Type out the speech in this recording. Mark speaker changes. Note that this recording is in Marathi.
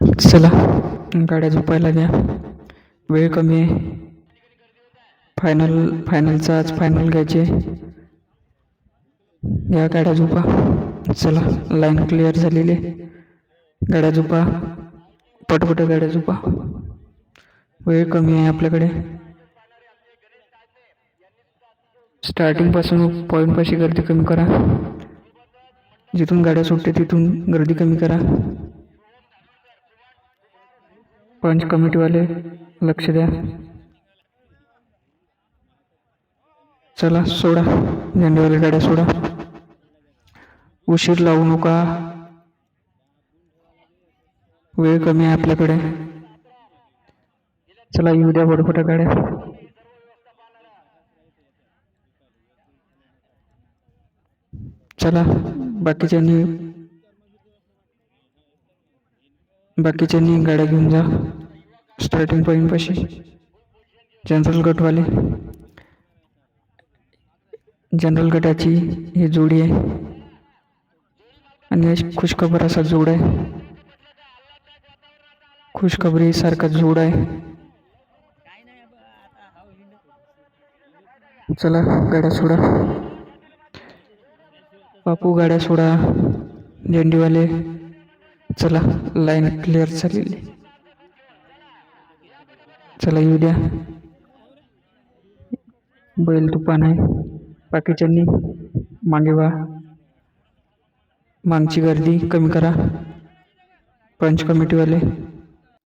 Speaker 1: चला गाड्या झोपायला द्या. वेळ कमी आहे. फायनल फायनलचा आज फायनल घ्यायचे. या गाड्या झोपा. चला लाईन क्लिअर झालेली आहे. गाड्या झोपा. पटपट गाड्या झोपा. वेळ कमी आहे आपल्याकडे. स्टार्टिंगपासून पॉईंटपाशी गर्दी कमी करा. जिथून गाड्या सुटते तिथून गर्दी कमी करा. पंच कमिटीवाले लक्ष द्या। चला सोडा. झेंडेवाले गाड्या सोडा. उशीर लावू नका. वेळ कमी आहे आपल्याकडे. चला येऊ द्या बडफटा गाड्या. चला बाकीच्यांनी बाकीच्यांनी गाड्या घेऊन जा. स्टार्टिंग पॉईंटपाशी जनरल गटवाले. जनरल गटाची ही जोडी आहे. आणि खुशखबर असा जोड आहे. खुशखबरीसारखा जोड आहे. चला गाड्या सोडा. बापू गाड्या सोडा. झेंडीवाले. चला लाईन क्लिअर झालेली चला येऊ द्या. बैल तुफान आहे. बाकीच्यांनी मागे वा मागची गर्दी कमी करा. पंच कमिटीवाले.